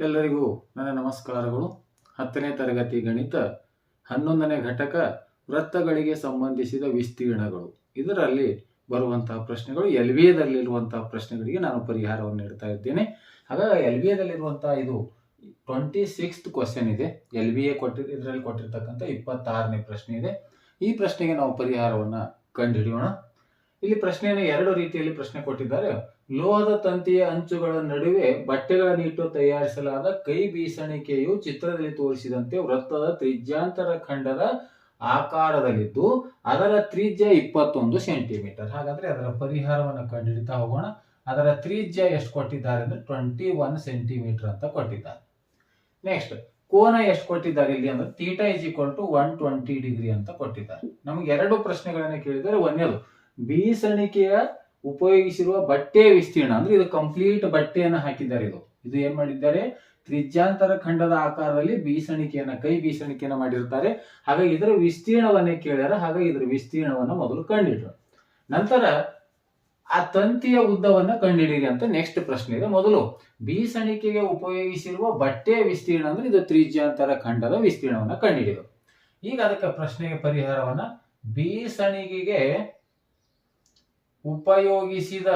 ಎಲ್ಲರಿಗೂ ನನ್ನ ನಮಸ್ಕಾರಗಳು. ಹತ್ತನೇ ತರಗತಿ ಗಣಿತ ಹನ್ನೊಂದನೇ ಘಟಕ ವೃತ್ತಗಳಿಗೆ ಸಂಬಂಧಿಸಿದ ವಿಸ್ತೀರ್ಣಗಳು. ಇದರಲ್ಲಿ ಬರುವಂತಹ ಪ್ರಶ್ನೆಗಳು, ಎಲ್ ವಿ ಎದಲ್ಲಿರುವಂತಹ ಪ್ರಶ್ನೆಗಳಿಗೆ ನಾನು ಪರಿಹಾರವನ್ನು ನೀಡ್ತಾ ಇದ್ದೇನೆ. ಹಾಗಾಗಿ ಎಲ್ ವಿ ಎದಲ್ಲಿರುವಂತಹ ಇದು ಟ್ವೆಂಟಿ ಸಿಕ್ಸ್ತ್ ಕ್ವಶನ್ ಇದೆ. ಎಲ್ ವಿ ಎ ಕೊಟ್ಟಿ, ಇದರಲ್ಲಿ ಕೊಟ್ಟಿರ್ತಕ್ಕಂಥ ಇಪ್ಪತ್ತಾರನೇ ಪ್ರಶ್ನೆ ಇದೆ. ಈ ಪ್ರಶ್ನೆಗೆ ನಾವು ಪರಿಹಾರವನ್ನು ಕಂಡುಹಿಡಿಯೋಣ. ಇಲ್ಲಿ ಪ್ರಶ್ನೆಯನ್ನು ಎರಡು ರೀತಿಯಲ್ಲಿ ಪ್ರಶ್ನೆ ಕೊಟ್ಟಿದ್ದಾರೆ. ಲೋಹದ ತಂತಿಯ ಅಂಚುಗಳ ನಡುವೆ ಬಟ್ಟೆಗಳನ್ನಿಟ್ಟು ತಯಾರಿಸಲಾದ ಕೈ ಬೀಸಣಿಕೆಯು ಚಿತ್ರದಲ್ಲಿ ತೋರಿಸಿದಂತೆ ವೃತ್ತದ ತ್ರಿಜ್ಯಾಂತರ ಖಂಡದ ಆಕಾರದಲ್ಲಿದ್ದು, ಅದರ ತ್ರಿಜ್ಯ ಇಪ್ಪತ್ತೊಂದು ಸೆಂಟಿಮೀಟರ್. ಹಾಗಾದ್ರೆ ಅದರ ಪರಿಹಾರವನ್ನು ಕಂಡುಹಿಡಿತಾ ಹೋಗೋಣ. ಅದರ ತ್ರಿಜ್ಯ ಎಷ್ಟು ಕೊಟ್ಟಿದ್ದಾರೆ ಅಂದ್ರೆ ಟ್ವೆಂಟಿ ಒನ್ ಸೆಂಟಿಮೀಟರ್ ಅಂತ ಕೊಟ್ಟಿದ್ದಾರೆ. ನೆಕ್ಸ್ಟ್ ಕೋನ ಎಷ್ಟು ಕೊಟ್ಟಿದ್ದಾರೆ ಇಲ್ಲಿ ಅಂದ್ರೆ theta is equal to one twenty degree ಅಂತ ಕೊಟ್ಟಿದ್ದಾರೆ. ನಮಗೆ ಎರಡು ಪ್ರಶ್ನೆಗಳನ್ನ ಕೇಳಿದರೆ ಒಂದೇದು ಬೀಸಣಿಕೆಯ ಉಪಯೋಗಿಸಿರುವ ಬಟ್ಟೆಯ ವಿಸ್ತೀರ್ಣ, ಅಂದ್ರೆ ಇದು ಕಂಪ್ಲೀಟ್ ಬಟ್ಟೆಯನ್ನು ಹಾಕಿದ್ದಾರೆ ಇದು. ಇದು ಏನ್ ಮಾಡಿದ್ದಾರೆ? ತ್ರಿಜ್ಯಾಂತರ ಖಂಡದ ಆಕಾರದಲ್ಲಿ ಬೀಸಣಿಕೆಯನ್ನ, ಕೈ ಬೀಸಣಿಕೆಯನ್ನ ಮಾಡಿರ್ತಾರೆ ಹಾಗಾಗಿ ಇದರ ವಿಸ್ತೀರ್ಣವನ್ನೇ ಕೇಳ್ಯಾರ, ಹಾಗಾಗಿ ಇದರ ವಿಸ್ತೀರ್ಣವನ್ನ ಮೊದಲು ಕಂಡಿಡ್ರು ನಂತರ ಆ ತಂತಿಯ ಉದ್ದವನ್ನ ಕಂಡುಹಿಡಿಯಿರಿ ಅಂತ ನೆಕ್ಸ್ಟ್ ಪ್ರಶ್ನೆ ಇದೆ ಮೊದಲು. ಬೀಸಣಿಕೆಗೆ ಉಪಯೋಗಿಸಿರುವ ಬಟ್ಟೆಯ ವಿಸ್ತೀರ್ಣ ಅಂದ್ರೆ ಇದು ತ್ರಿಜ್ಯಾಂತರ ಖಂಡದ ವಿಸ್ತೀರ್ಣವನ್ನ ಕಂಡುಹಿಡಿಯೋದು ಈಗ ಅದಕ್ಕೆ ಪ್ರಶ್ನೆಗೆ ಪರಿಹಾರವನ್ನ ಬೀಸಣಿಗೆಗೆ ಉಪಯೋಗಿಸಿದ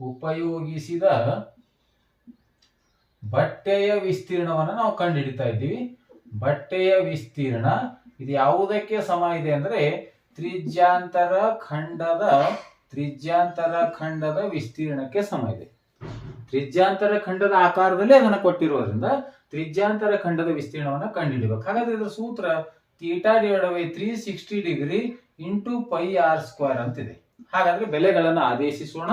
ಉಪಯೋಗಿಸಿದ ಬಟ್ಟೆಯ ವಿಸ್ತೀರ್ಣವನ್ನು ನಾವು ಕಂಡುಹಿಡಿತಾ ಇದ್ದೀವಿ. ಬಟ್ಟೆಯ ವಿಸ್ತೀರ್ಣ, ಇದು ಯಾವುದಕ್ಕೆ ಸಮ ಇದೆ ಅಂದ್ರೆ ತ್ರಿಜ್ಯಾಂತರ ಖಂಡದ ತ್ರಿಜ್ಯಾಂತರ ಖಂಡದ ವಿಸ್ತೀರ್ಣಕ್ಕೆ ಸಮ ಇದೆ. ತ್ರಿಜ್ಯಾಂತರ ಖಂಡದ ಆಕಾರದಲ್ಲಿ ಅದನ್ನು ಕೊಟ್ಟಿರೋದ್ರಿಂದ ತ್ರಿಜ್ಯಾಂತರ ಖಂಡದ ವಿಸ್ತೀರ್ಣವನ್ನು ಕಂಡುಹಿಡಿಬೇಕು ಹಾಗಾದ್ರೆ ಇದರ ಸೂತ್ರ theta divide by three sixty degree into pi R square ಅಂತಿದೆ. ಹಾಗಾದ್ರೆ ಬೆಲೆಗಳನ್ನು ಆದೇಶಿಸೋಣ.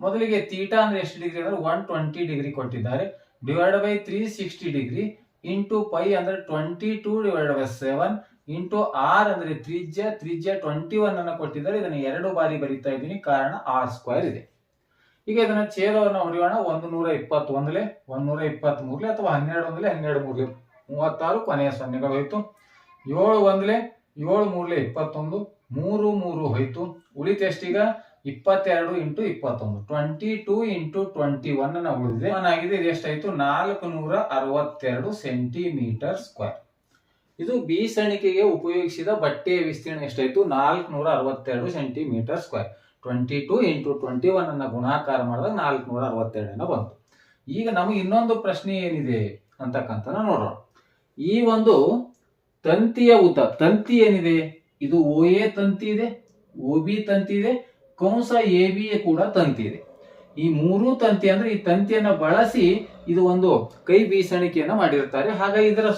ಮೊದಲಿಗೆ ತೀಟಾ ಅಂದ್ರೆ ಎಷ್ಟು ಡಿಗ್ರಿ ಅಂದ್ರೆ ಒನ್ ಟ್ವೆಂಟಿ ಡಿಗ್ರಿ ಕೊಟ್ಟಿದ್ದಾರೆ. Divide by three sixty degree into pi ಅಂದ್ರೆ twenty two divide by seven. Into R ಅಂದ್ರೆ ತ್ರಿಜ್ಯ ತ್ರಿಜ್ಯ ಟ್ವೆಂಟಿ ಒನ್ ಅನ್ನ ಕೊಟ್ಟಿದ್ದಾರೆ. ಇದನ್ನ ಎರಡು ಬಾರಿ ಬರೀತಾ ಇದ್ದೀನಿ. ಕಾರಣ ಆರ್ ಸ್ಕ್ವೇರ್ ಇದೆ. ಈಗ ಇದನ್ನ ಛೇದವನ್ನು ಹೊಡೆಯೋಣ. ಒಂದು ನೂರ ಇಪ್ಪತ್ತೊಂದಲೆ, ಒಂದ್ ನೂರ ಇಪ್ಪತ್ತ್ ಮೂರ್ಲೆ ಅಥವಾ ಹನ್ನೆರಡು ಒಂದಲೆ ಹನ್ನೆರಡು ಮೂರ್ಲೆ ಮೂವತ್ತಾರು ಕೊನೆಯ ಸೊನ್ನೆಗಳು ಹೋಯ್ತು. ಏಳು ಒಂದ್ಲೆ, ಏಳು ಮೂರ್ಲೆ ಇಪ್ಪತ್ತೊಂದು, ಮೂರು ಮೂರು ಹೋಯ್ತು. ಉಳಿತು ಎಷ್ಟೀಗ ಇಪ್ಪತ್ತೆರಡು ಇಂಟು ಇಪ್ಪತ್ತೊಂದು twenty two into twenty one ನಾವು ಉಳಿದಿದೆ ಆಗಿದೆ, ಇದು ಎಷ್ಟಾಯ್ತು? ನಾಲ್ಕು ನೂರ ಅರವತ್ತೆರಡು ಸೆಂಟಿಮೀಟರ್ ಸ್ಕ್ವೇರ್ ಇದು ಬೀಸಣಿಕೆಗೆ ಉಪಯೋಗಿಸಿದ ಬಟ್ಟೆಯ ವಿಸ್ತೀರ್ಣ ಎಷ್ಟಾಯ್ತು? ನಾಲ್ಕು ನೂರ ಅರವತ್ತೆರಡು centimetre square twenty two into twenty one ಅನ್ನ ಗುಣಾಕಾರ ಮಾಡಿದಾಗ ನಾಲ್ಕು ನೂರ ಅರವತ್ತೆರಡನ್ನ ಬಂತು. ಈಗ ನಮಗೆ ಇನ್ನೊಂದು ಪ್ರಶ್ನೆ ಏನಿದೆ ಅಂತಕ್ಕಂಥ ನೋಡೋಣ ಈ ಒಂದು ತಂತಿಯ ಉದ್ದ, ತಂತಿ ಏನಿದೆ? ಇದು ಓ ಎ ತಂತಿ ಇದೆ. ಓ ಬಿ ತಂತಿ ಇದೆ ಕಂಸ ಎ ಬಿ ಕೂಡ ತಂತಿ ಇದೆ ಈ ಮೂರು ತಂತಿ ಅಂದ್ರೆ ಈ ತಂತಿಯನ್ನ ಬಳಸಿ ಇದು ಒಂದು ಕೈ ಬೀಸಣಿಕೆಯನ್ನ ಮಾಡಿರ್ತಾರೆ. ಹಾಗಾಗಿ ಇದರ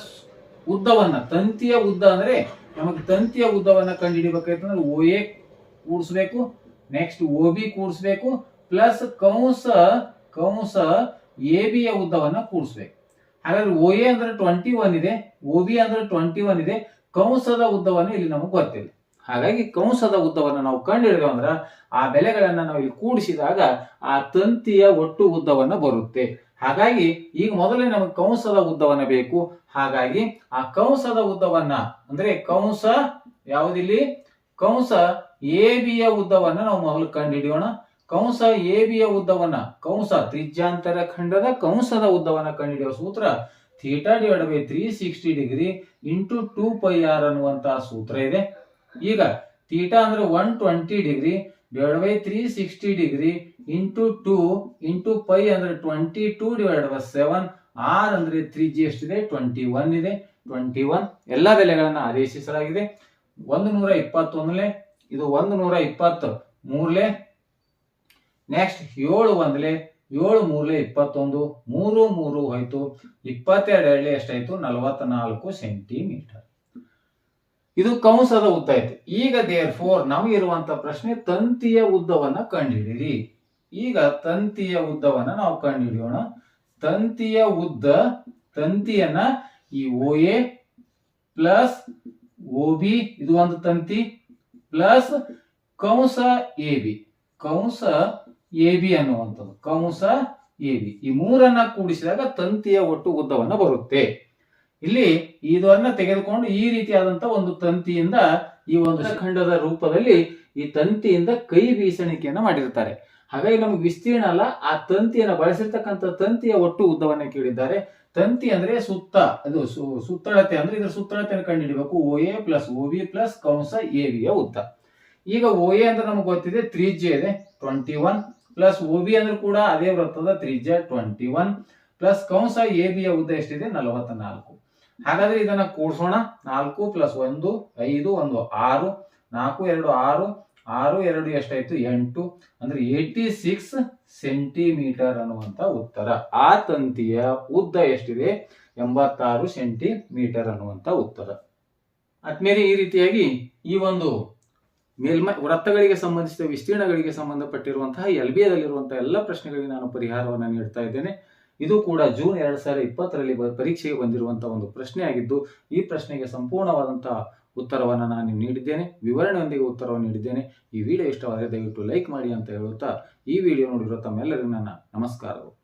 ಉದ್ದವನ್ನ, ತಂತಿಯ ಉದ್ದ ಅಂದ್ರೆ ನಮಗೆ ತಂತಿಯ ಉದ್ದವನ್ನ ಕಂಡುಹಿಡಿಬೇಕಾಯ್ತಂದ್ರೆ ಓ ಎ ಕೂಡಿಸ್ಬೇಕು ನೆಕ್ಸ್ಟ್ ಓ ಬಿ ಕೂಡಿಸ್ಬೇಕು ಪ್ಲಸ್ ಕಂಸ ಕಂಸ ಎ ಬಿಯ ಉದ್ದವನ್ನ ಕೂಡಿಸ್ಬೇಕು ಹಾಗಾದ್ರೆ ಓ ಎ ಅಂದ್ರೆ ಟ್ವೆಂಟಿ ಒನ್ ಇದೆ, ಓ ಬಿ ಅಂದ್ರೆ ಟ್ವೆಂಟಿ ಒನ್ ಇದೆ ಕಂಸದ ಉದ್ದವನ್ನು ಇಲ್ಲಿ ನಮಗೆ ಗೊತ್ತಿಲ್ಲ. ಹಾಗಾಗಿ ಕಂಸದ ಉದ್ದವನ್ನು ನಾವು ಕಂಡುಹಿಡಿದು ಆ ಬೆಲೆಗಳನ್ನ ನಾವು ಇಲ್ಲಿ ಕೂಡಿಸಿದಾಗ ಆ ತಂತಿಯ ಒಟ್ಟು ಉದ್ದವನ್ನ ಬರುತ್ತೆ. ಹಾಗಾಗಿ ಈಗ ಮೊದಲೇ ನಮಗೆ ಕಂಸದ ಉದ್ದವನ್ನ ಬೇಕು. ಹಾಗಾಗಿ ಆ ಕಂಸದ ಉದ್ದವನ್ನ ಅಂದ್ರೆ ಕಂಸ ಯಾವುದಿಲ್ಲಿ? ಕಂಸ ಎ ಬಿಯ ಉದ್ದವನ್ನ ನಾವು ಮೊದಲು ಕಂಡುಹಿಡಿಯೋಣ ಕಂಸ ಎ ಬಿಯ ಉದ್ದವನ್ನ, ಕಂಸ ತ್ರಿಜ್ಯಾಂತರ ಖಂಡದ ಕಂಸದ ಉದ್ದವನ್ನ ಕಂಡುಹಿಡಿಯುವ ಸೂತ್ರ theta divide by three sixty degree into two pi R ಅನ್ನುವಂತಹ ಸೂತ್ರ ಇದೆ. ಈಗ ಥೀಟಾ ಅಂದ್ರೆ one twenty degree divide by three sixty degree into two into pi ಅಂದ್ರೆ twenty two divide by seven R ಅಂದ್ರೆ ತ್ರೀ ಜಿ ಎಷ್ಟಿದೆ? Twenty one ಇದೆ. Twenty one ಎಲ್ಲ ಬೆಲೆಗಳನ್ನ ಆದೇಶಿಸಲಾಗಿದೆ. ಒಂದು ನೂರ ಇಪ್ಪತ್ತೊಂದಲೆ, ಇದು ಒಂದು ನೂರ ಇಪ್ಪತ್ತು, ಮೂರ್ಲೆ ನೆಕ್ಸ್ಟ್ ಏಳು ಒಂದ್ಲೆ, ಏಳು ಮೂರ್ಲೆ ಇಪ್ಪತ್ತೊಂದು, ಮೂರು ಮೂರು ಹೋಯ್ತು ಇಪ್ಪತ್ತೆರಡು ಎಷ್ಟಾಯ್ತು? ನಲವತ್ನಾಲ್ಕು ಸೆಂಟಿಮೀಟರ್ ಇದು ಕಂಸದ ಉದ್ದ ಆಯ್ತು. ಈಗ ದೇರ್ ಫೋರ್ ನಮಗಿರುವಂತ ಪ್ರಶ್ನೆ ತಂತಿಯ ಉದ್ದವನ್ನ ಕಂಡುಹಿಡಿಯಿರಿ. ಈಗ ತಂತಿಯ ಉದ್ದವನ್ನ ನಾವು ಕಂಡುಹಿಡಿಯೋಣ. ತಂತಿಯ ಉದ್ದ, ತಂತಿಯನ್ನ ಈ O A plus O B ಇದು ಒಂದು ತಂತಿ ಪ್ಲಸ್ ಕಂಸ ಎ ಬಿ ಕಂಸ ಎ ಬಿ ಅನ್ನುವಂಥದ್ದು. ಕಂಸ ಎ ಬಿ ಈ ಮೂರನ್ನ ಕೂಡಿಸಿದಾಗ ತಂತಿಯ ಒಟ್ಟು ಉದ್ದವನ್ನ ಬರುತ್ತೆ. ಇಲ್ಲಿ ಇದನ್ನ ತೆಗೆದುಕೊಂಡು ಈ ರೀತಿಯಾದಂತ ಒಂದು ತಂತಿಯಿಂದ ಈ ಒಂದು ಖಂಡದ ರೂಪದಲ್ಲಿ ಈ ತಂತಿಯಿಂದ ಕೈ ಬೀಸಣಿಕೆಯನ್ನ ಮಾಡಿರ್ತಾರೆ. ಹಾಗಾಗಿ ನಮ್ಗೆ ವಿಸ್ತೀರ್ಣ ಅಲ್ಲ, ಆ ತಂತಿಯನ್ನ ಬಳಸಿರ್ತಕ್ಕಂಥ ತಂತಿಯ ಒಟ್ಟು ಉದ್ದವನ್ನ ಕೇಳಿದ್ದಾರೆ. ತಂತಿ ಅಂದ್ರೆ ಸುತ್ತ, ಅದು ಸುತ್ತಳತೆ ಅಂದ್ರೆ ಇದ್ರ ಸುತ್ತಳತೆಯನ್ನು ಕಂಡುಹಿಡಬೇಕು. O A plus O B plus Kamsa A ಉದ್ದ. ಈಗ ಓ ಎ ಅಂದ್ರೆ ನಮ್ಗೆ ಗೊತ್ತಿದೆ, ತ್ರಿಜ್ಯ ಇದೆ. Twenty one plus O B ಅಂದ್ರೆ ಕೂಡ ಅದೇ ವೃತ್ತದ ತ್ರಿಜ್ಯ. ಟ್ವೆಂಟಿ ಒನ್ ಪ್ಲಸ್ ಕಂಸ ಎ ಬಿಯ ಉದ್ದ ಎಷ್ಟಿದೆ? ನಲವತ್ತ ನಾಲ್ಕು ಹಾಗಾದ್ರೆ ಇದನ್ನ ಕೂಡಿಸೋಣ. ನಾಲ್ಕು ಪ್ಲಸ್ ಒಂದು, ಐದು, ಒಂದು, ಆರು, ನಾಲ್ಕು, ಎರಡು, ಆರು ಆರು, ಎರಡು ಎಷ್ಟಾಯ್ತು? ಎಂಟು. ಅಂದ್ರೆ ಏಯ್ಟಿ ಸಿಕ್ಸ್ ಸೆಂಟಿಮೀಟರ್ ಅನ್ನುವಂತ ಉತ್ತರ. ಆ ತಂತಿಯ ಉದ್ದ ಎಷ್ಟಿದೆ? ಎಂಬತ್ತಾರು ಸೆಂಟಿಮೀಟರ್ ಅನ್ನುವಂತ ಉತ್ತರ. ಆದ್ಮೇಲೆ ಈ ರೀತಿಯಾಗಿ ಈ ಒಂದು ಮೇಲ್ಮೈ, ವೃತ್ತಗಳಿಗೆ ಸಂಬಂಧಿಸಿದ ವಿಸ್ತೀರ್ಣಗಳಿಗೆ ಸಂಬಂಧಪಟ್ಟಿರುವಂತಹ ಎಲ್ ಬಿ ಎಲ್ಲಿರುವಂತಹ ಎಲ್ಲ ಪ್ರಶ್ನೆಗಳಿಗೆ ನಾನು ಪರಿಹಾರವನ್ನು ನೀಡ್ತಾ ಇದ್ದೇನೆ. ಇದು ಕೂಡ ಜೂನ್ ಎರಡ್ ಸಾವಿರದ ಇಪ್ಪತ್ತರಲ್ಲಿ ಪರೀಕ್ಷೆಗೆ ಬಂದಿರುವಂತಹ ಒಂದು ಪ್ರಶ್ನೆ ಆಗಿದ್ದು, ಈ ಪ್ರಶ್ನೆಗೆ ಸಂಪೂರ್ಣವಾದಂತಹ ಉತ್ತರವನ್ನು ನಾನು ನೀಡಿದ್ದೇನೆ. ವಿವರಣೆಯೊಂದಿಗೆ ಉತ್ತರವನ್ನು ನೀಡಿದ್ದೇನೆ. ಈ ವಿಡಿಯೋ ಇಷ್ಟವಾದರೆ ದಯವಿಟ್ಟು ಲೈಕ್ ಮಾಡಿ ಅಂತ ಹೇಳುತ್ತಾ, ಈ ವಿಡಿಯೋ ನೋಡಿರೋ ತಮ್ಮೆಲ್ಲರಿಗೂ ನನ್ನ ನಮಸ್ಕಾರಗಳು.